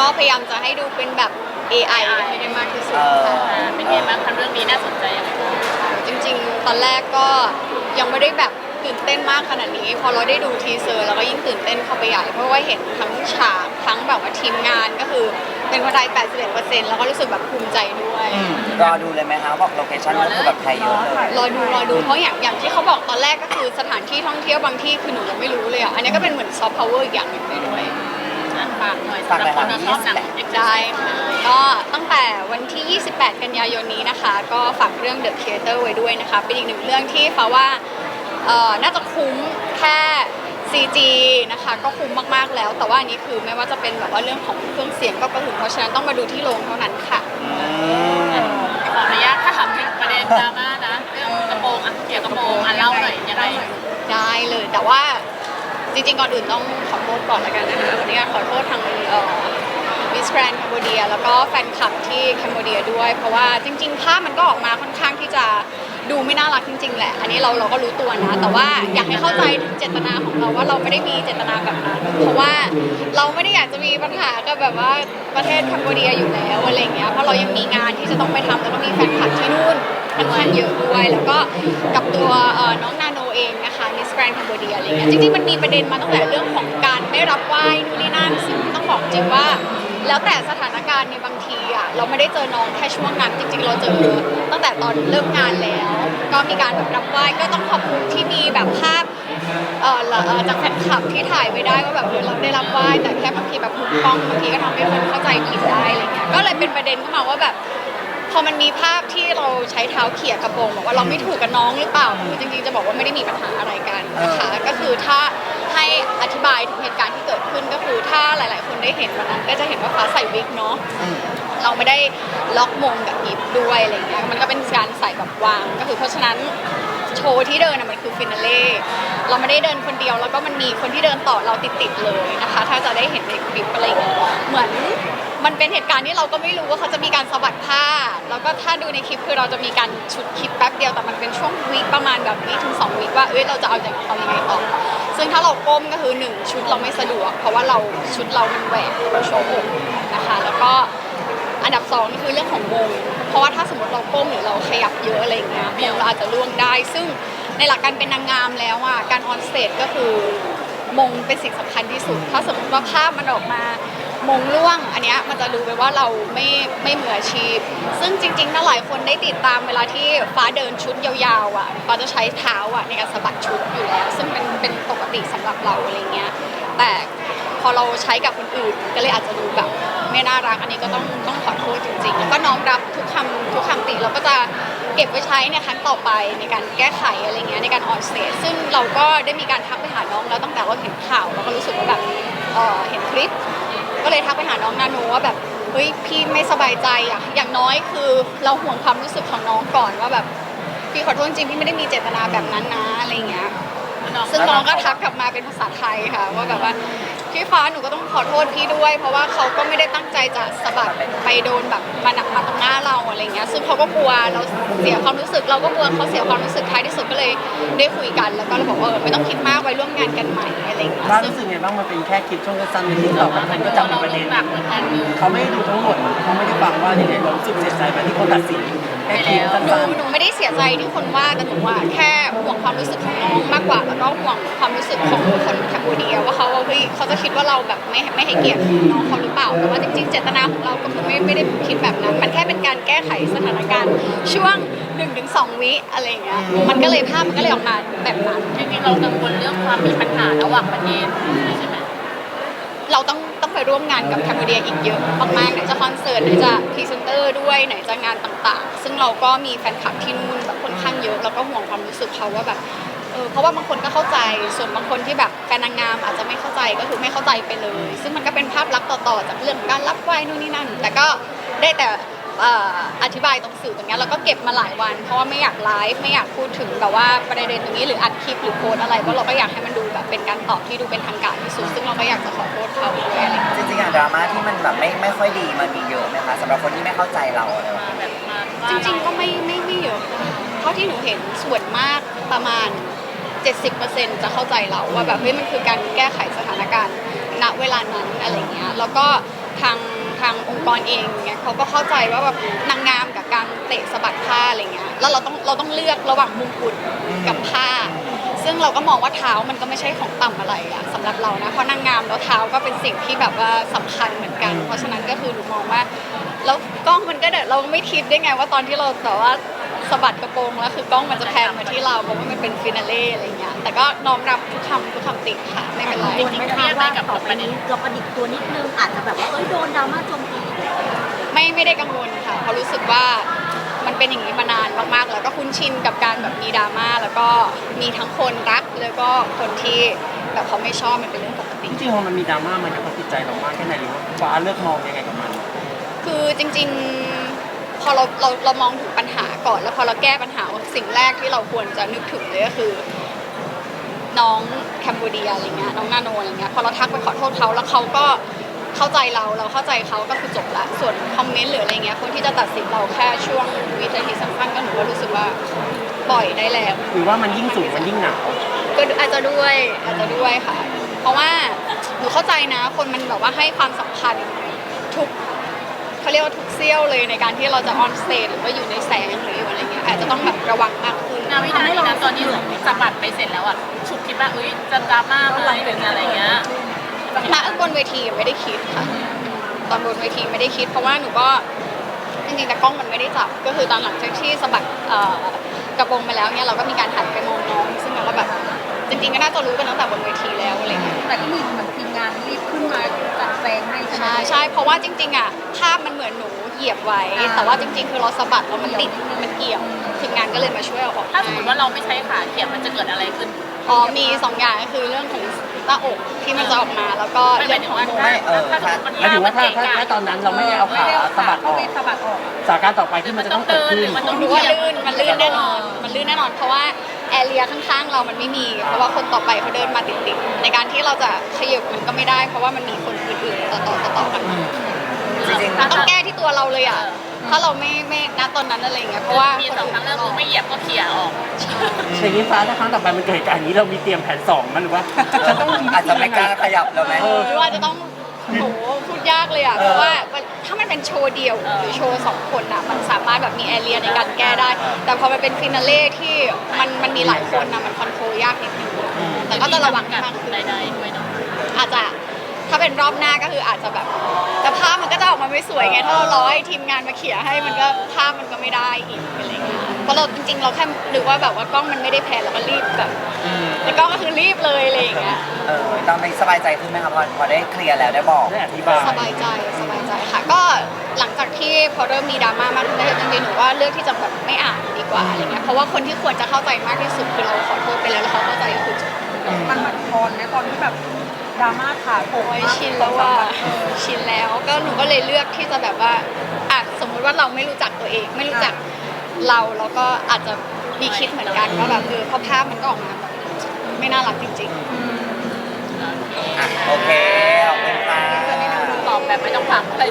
ก็พยายามจะให้ดูเป็นแบบ AI ให้ได้มากที่สุดค่ะอ่าเป็นไงบ้างคะเรื่องนี้น่าสนใจยังไงบ้างจริงๆ ตอนแรกก็ยังไม่ได้แบบตื่นเต้นมากขนาดนี้ พอเราได้ดูทีเซอร์เราก็ยิ่งตื่นเต้นเข้าไปใหญ่เพราะว่าเห็นทั้งฉากทั้งแบบว่าทีมงานก็คือเป็นคนไทย81%แล้วก็รู้สึกแบบภูมิใจด้วยรอดูเลยไหมคะบอกโลเคชั่นก็คือแบบไทยเยอะเลยรอดูรอดูเพราะอย่างอย่างที่เขาบอกตอนแรกก็คือสถานที่ท่องเที่ยวบางที่คือหนูยังไม่รู้เลยอะอันนี้ก็เป็นเหมือนซอฟต์พาวเวอร์อีกอย่างหนึ่งไปด้วยอะ ฝากหน่อยสำหรับคนที่ชอบหนังแอคชั่นได้ค่ะก็ตั้งแต่วันที่ 28 กันยายนนี้นะคะ ก็ฝากเรื่อง The Theater ไว้ด้วยนะคะ เป็นอีกหนึ่งเรื่องที่ฟ้าว่าเอ่อน่าจะคุ้มแค่ CG นะคะก็คุ้มมากๆแล้ว แต่ว่าอันนี้คือไม่ว่าจะเป็นแบบว่าเรื่องของเครื่องเสียงก็กระหึ่มเพราะฉะนั้นต้องมาดูที่โรงเท่านั้นค่ะ ขออนุญาตถ้าถามถึงประเด็นดราม่านะเรื่องกระโปรงอะเกี่ยวกับกระโปรงอะเล่าหน่อยยังไงได้เลยแต่ว่า จริงๆก่อนอื่นต้องขอโทษก่อนแล้วกันนะคะวันนี้ขอโทษทางมิสแกรนด์แคนเบเดียแล้วก็แฟนคลับที่แคนเบเดียด้วย เพราะว่าจริงๆภาพมันก็ออกมาค่อนข้างที่จะดูไม่น่ารักจริง ๆ แหละ อันนี้เราเราก็รู้ตัวนะ แต่ว่าอยากให้เข้าใจถึงเจตนาของเราว่าเราไม่ได้มีเจตนาแบบนั้น เพราะว่าเราไม่ได้อยากจะมีปัญหากับแบบว่าประเทศแคนเบเดียอยู่แล้วอะไรเงี้ย เพราะเรายังมีงานที่จะต้องไปทำแล้วก็มีแฟนคลับที่นู่นค่อนข้างเยอะด้วย แล้วก็กับตัวน้องนา องนะคะมิสแกรนด์แคนเบเดียอะไรเงี้ยจริงๆมันมีประเด็นมาตั้งแต่เรื่องของการไม่รับไหว้นู่นนี่นั่นซึ่งต้องบอกจริงว่า แล้วแต่สถานการณ์ในบางทีอะเราไม่ได้เจอน้องแค่ช่วงนั้นจริง ๆ เราเจอตั้งแต่ตอนเริ่มงานแล้ว ก็มีการแบบรับไหว้ก็ต้องขอบคุณที่มีแบบภาพเอ่อละเอ่อจากแฟนคลับที่ถ่ายไว้ได้ว่าแบบเออเราได้รับไหว้แต่แค่บางทีแบบมุมกล้องบางทีก็ทำให้คนเข้าใจผิดได้อะไรเงี้ยก็เลยเป็นประเด็นขึ้นมาว่าแบบ พอมันมีภาพที่เราใช้เท้าเขี่ยกระโปรงบอกว่าเราไม่ถูกกับน้องหรือเปล่าคือจริงๆจะบอกว่าไม่ได้มีปัญหาอะไรกันนะคะก็คือถ้าให้อธิบายถึงเหตุการณ์ที่เกิดขึ้นก็คือถ้าหลาย ๆ คนได้เห็นวันนั้นก็จะเห็นว่าฟ้าใส่วิกเนาะเราไม่ได้ล็อกมงกับกิฟด้วยอะไรเงี้ยมันก็เป็นการใส่แบบวางก็คือเพราะฉะนั้นโชว์ที่เดินน่ะมันคือฟินาเล่เราไม่ได้เดินคนเดียวแล้วก็มันมีคนที่เดินต่อเราติดๆเลยนะคะ ถ้าจะได้เห็นในคลิปอะไรเงี้ยเหมือน มันเป็นเหตุการณ์ที่เราก็ไม่รู้ว่าเขาจะมีการสะบัดผ้า แล้วก็ถ้าดูในคลิปคือเราจะมีการชุดคลิปแป๊บเดียวแต่มันเป็นช่วงวีคประมาณแบบวีคถึงสองวีคว่าเอ้ยเราจะเอาอย่างเอายังไงต่อ ซึ่งถ้าเราก้มก็คือหนึ่งชุดเราไม่สะดวก เพราะว่าเราชุดเรามันแหวกเราโชว์อกนะคะ แล้วก็อันดับสองนี่คือเรื่องของวงเพราะว่าถ้าสมมติเราก้มหรือเราขยับเยอะอะไรอย่างเงี้ยวงเราอาจจะล่วงได้ ซึ่งในหลักการเป็นนางงามแล้วอะการออนสเตจก็คือมงเป็นสิ่งสำคัญที่สุด ถ้าสมมติว่าภาพมันออกมา มงล่วง อันเนี้ยมันจะรู้ไปว่าเราไม่ไม่มืออาชีพ ซึ่งจริงๆถ้าหลายคนได้ติดตามเวลาที่ฟ้าเดินชุดยาวๆอะฟ้าจะใช้เท้าอะในการสะบัดชุดอยู่แล้ว ซึ่งเป็นเป็นปกติสำหรับเราอะไรเงี้ยแต่พอเราใช้กับคนอื่น ก็เลยอาจจะดูแบบไม่น่ารักอันนี้ก็ต้องต้องขอโทษจริงๆแล้วก็น้อมรับทุกคำทุกคำติเราก็จะเก็บไว้ใช้ในครั้งต่อไปในการแก้ไขอะไรเงี้ยในการออนสเตซึ่งเราก็ได้มีการทักไปหาน้องแล้วตั้งแต่เราเห็นข่าวเราก็รู้สึกว่าแบบเออเห็นคลิป ก็เลยทักไปหาน้องนาโนว่าแบบเฮ้ยพี่ไม่สบายใจอะอย่างน้อยคือเราห่วงความรู้สึกของน้องก่อนว่าแบบพี่ขอโทษจริงๆพี่ไม่ได้มีเจตนาแบบนั้นนะอะไรเงี้ยซึ่งน้องก็ทักกลับมาเป็นภาษาไทยค่ะว่าแบบว่า พี่ฟ้าหนูก็ต้องขอโทษพี่ด้วย เพราะว่าเขาก็ไม่ได้ตั้งใจจะสะบัดไปโดนแบบมาหนักมาตรงหน้าเราอะไรเงี้ยซึ่งเขาก็กลัวเราเสียความรู้สึก เราก็กลัวเขาเสียความรู้สึกท้ายที่สุดก็เลยได้คุยกัน แล้วก็เราบอกว่าเออไม่ต้องคิดมากไว้ร่วมงานกันใหม่อะไรเงี้ยบ้านซึ่งรู้สึกไงบ้างมันเป็นแค่คลิปช่วงสั้นๆในที่เราบางคนก็จับเป็นประเด็นเขาไม่ได้ดูทั้งหมดเขาไม่ได้ฟังว่ายังไงเรารู้สึกเสียใจแบบที่คนตัดสินแค่คลิปสั้นูนหนู ไม่ได้เสียใจที่คนว่าแต่หนูว่าแค่ห่วงความรู้สึกของน้องมากกว่า แล้วก็ห่วงความรู้สึกของคนแคมบูเดียว่าเขาว่าเฮ้ยเขาจะคิดว่าเราแบบไม่ไม่ให้เกียรติน้องเขาหรือเปล่าแต่ว่าจริงๆ เจตนาของเราก็คือไม่ไม่ได้คิดแบบนั้น มันแค่เป็นการแก้ไขสถานการณ์ช่วง1นถึงสวิอะไรอย่างเงี้ยมันก็เลยภาพมันก็เลยออกมาแบบนั้นจริงๆเรากังวลเรื่องความมีปัญหาระหว่างประเทศใช่ไหมเราต้อง เคยร่วมงานกับแคมบูเดียอีกเยอะมากๆไหนจะคอนเสิร์ตไหนจะพรีเซนเตอร์ด้วยไหนจะงานต่างๆ ซึ่งเราก็มีแฟนคลับที่นู่นแบบค่อนข้างเยอะแล้วก็ห่วงความรู้สึกเขาว่าแบบเออเพราะว่าบางคนก็เข้าใจส่วนบางคนที่แบบแฟนนางงามอาจจะไม่เข้าใจก็คือไม่เข้าใจไปเลย ซึ่งมันก็เป็นภาพลักษณ์ต่อๆ จากเรื่องการรับไหว้นู่นนี่นั่น แต่ก็ได้แต่ เอ่ออธิบายตรงสื่อตรงเนี้ยแล้วก็เก็บมาหลายวัน เพราะว่าไม่อยากไลฟ์ไม่อยากพูดถึงแบบว่าประเด็นตรงนี้หรืออัดคลิปหรือโพสต์อะไรเพราะเราก็อยากให้มันดูแบบเป็นการตอบที่ดูเป็นทางการที่สุดซึ่งเราก็อยากจะขอโทษเขาด้วยอะไรอย่างเงี้ยจริงๆอะดราม่าที่มันแบบไม่ไม่ค่อยดีมันมีเยอะไหมคะสำหรับคนที่ไม่เข้าใจเราอะไรแบบมานี้แบบมาว่าจริง ๆ ก็ไม่ไม่ไม่เยอะเท่าที่หนูเห็นส่วนมากประมาณ 70%จะเข้าใจเราว่าแบบเฮ้ยมันคือการแก้ไขสถานการณ์ณเวลานั้นอะไรเงี้ยแล้วก็ทาง ทางองค์กรเองเนี่ยเขาก็เข้าใจว่าแบบนางงามกับการเตะสะบัดผ้าอะไรเงี้ยแล้วเราต้องเราต้องเลือกระหว่างมงกุฎกับผ้า ซึ่งเราก็มองว่าเท้ามันก็ไม่ใช่ของต่ำอะไรอะสำหรับเรานะเพราะนางงามแล้วเท้าก็เป็นสิ่งที่แบบว่าสำคัญเหมือนกัน เพราะฉะนั้นก็คือหนูมองว่าแล้วกล้องมันก็เดเราไม่คิดได้ไงว่าตอนที่เราแต่ว่า สะบัดกระโปรงแล้วคือกล้องมันจะแพนมาที่เราเพราะว่ามันเป็นฟินาเล่อะไรเงี้ยแต่ก็น้อมรับทุกคำทุกคำติค่ะไม่เป็นไรจริงๆเครียดไหมกับต่อปไประเด็นี้นเราประดิษฐ์ตัวนิดนึงอาจจะแบบว่าเอ้ยโดนดราม่าโจมตีอีกแล้วไม่ไม่ได้กังวลค่ะเพราะรู้สึกว่ามันเป็นอย่างนี้มานานมากๆ แล้วก็คุ้นชินกับการแบบมีดราม่าแล้วก็มีทั้งคนรักแล้วก็คนที่แบบเขาไม่ชอบมันเป็นเรื่องปกติจริงๆพอมันมีดราม่ามันกระทบจิตใจเรามากแค่ไหนหรือว่าฟ้าเลือกมองยังไงกับมัน คือจริง ๆ พอเราเราเรามองถึงปัญหา ก่อน แล้วพอเราแก้ปัญหาสิ่งแรกที่เราควรจะนึกถึงเลยก็คือ น้องแคมบูเดียอะไรเงี้ยน้องนาโนอะไรเงี้ยพอเราทักไปขอโทษเขาแล้วเขาก็เข้าใจเราเราเข้าใจเขาก็คือจบละส่วนคอมเมนต์หรืออะไรเงี้ยคนที่จะตัดสินเราแค่ช่วงวินาทีสำคัญก็หนูก็รู้สึกว่าปล่อยได้แล้วหรือว่ามันยิ่งสูงมันยิ่งหนาวก็อาจจะด้วยอาจจะด้วยค่ะ เพราะว่าหนูเข้าใจนะ คนมันแบบว่าให้ความสำคัญทุก เขาเรียกว่าทุกเซี่ยวเลยในการที่เราจะออนสเตจหรือว่าอยู่ในแสงหรืออยู่อะไรเงี้ยอาจจะต้องแบบระวังมากขึ้นนาวินาทีนั้นตอนที่สะบัดไปเสร็จแล้วอะฉุกคิดว่าเอ้ยจะดราม่าอะไรหรืออะไรเงี้ยณบนเวทีไม่ได้คิดค่ะ ตอนบนเวทีไม่ได้คิด เพราะว่าหนูก็จริงๆแต่กล้องมันไม่ได้จับ ก็คือตอนหลังจากที่สะบัดเอ่อกระโปรงไปแล้วเนี่ยเราก็มีการหันไปมองน้อง ซึ่งเราก็แบบจริงๆก็น่าจะรู้กันตั้งแต่บนเวทีแล้วอะไรเงี้ยแต่ที่มีเหมือนทีมงานรีบขึ้นมา จัดแจงให้ใช่ไหม ใช่ใช่เพราะว่าจริงๆอะภาพมันเหมือนหนูเหยียบไว้ อ่า แต่ว่าจริง ๆ คือเราสะบัดแล้วมันติดมันเกี่ยวทีมงานก็เลยมาช่วยเอาออกถ้าสมมติว่าเราไม่ใช้ขาเขียบมันจะเกิดอะไรขึ้น อ๋อมีสองอย่างก็คือเรื่องของหน้าอกที่มันจะออกมาแล้วก็ไม่หเรื่มาอยงถึของงว่า โมไม่เออถ้าสมมติมันหมายถึงว่าถ้าเกะถ้ากถ้าตอนนั้นเราไม่ได้เอาขาสะบัดออกสะบัดออก สถานการณ์ต่อไปที่มันจะต้องเกิดขึ้น มันต้องหนูว่าลื่นมันลื่นแน่นอน มันลื่นแน่นอนเพราะว่า แอเรียข้างๆ เรามันไม่มี เพราะว่าคนต่อไปเขาเดินมาติดๆในการที่เราจะขยับมันก็ไม่ได้ เพราะว่ามันมีคนอื่นๆต่อๆต่อๆกันมาจริงมันต้องแก้ที่ตัวเราเลยอะถ้าเราไม่ไม่ณตอนนั้นอะไรอย่างเงี้ยเพราะว่ามีคนสองอื่นทางเลือกคือไม่เหยียบก็เขี่ยออกอย่างนี้ฟ้าถ้าครั้งต่อไปมันเกิดเหตุการณ์อย่างนี้เรามีเตรียมแผนสองมันหรือว่าจะต้องมีๆอาจจะไม่กล้าขยับแล้วไหมเออหรือว่าจะต้อง โหพูดยากเลยอะเพราะว่าถ้ามันเป็นโชว์เดียวหรือโชว์สองคนอะมันสามารถแบบมีแอเรียในการแก้ได้ แต่พอมันเป็นฟินาเล่ที่มันมันมีหลายคนนะมันคอนโทรลยากนิดนึงแต่ก็จะระวังมากขึ้นใดๆด้วยเนาะอาจจะ ถ้าเป็นรอบหน้าก็คืออาจจะแบบแต่ภาพมันก็จะออกมาไม่สวยไง ถ้าเราร้อยทีมงานมาเขี่ยให้มันก็ภาพมันก็ไม่ได้อีกอะไรเงี้ยเพราะเราจริงๆ เราแค่หรือว่าแบบว่ากล้องมันไม่ได้แพนเราก็รีบแบบแต่กล้องก็คือรีบเลยอะไรอย่างเงี้ย เออตอนนี้สบายใจขึ้นไหมครับพอพอได้เคลียร์แล้วได้บอก ได้อธิบาย สบายใจสบายใจค่ะ ก็หลังจากที่พอเริ่มมีดราม่ามากขึ้นเรื่อยๆจริงๆหนูว่าเลือกที่จะแบบไม่อ่านดีกว่าอะไรเงี้ยเพราะว่าคนที่ควรจะเข้าใจมากที่สุดคือเราขอโทษไปแล้วแล้วเขาเข้าใจก็คือจบมันบั่นทอนนะตอนที่แบบ ดราม่าขาโผล่โอ้ยชินแล้วว่าชินแล้วก็หนูก็เลยเลือกที่จะแบบว่าอะสมมุติว่าเราไม่รู้จักตัวเอง ไม่รู้จักเราแล้วก็อาจจะมีคิดเหมือนกันว่าแบบเออเพราะภาพมันก็ออกมาแบบไม่น่ารักจริงๆอะโอเคขอบคุณค่ะ ตอบแบบไม่ต้องถามอะไร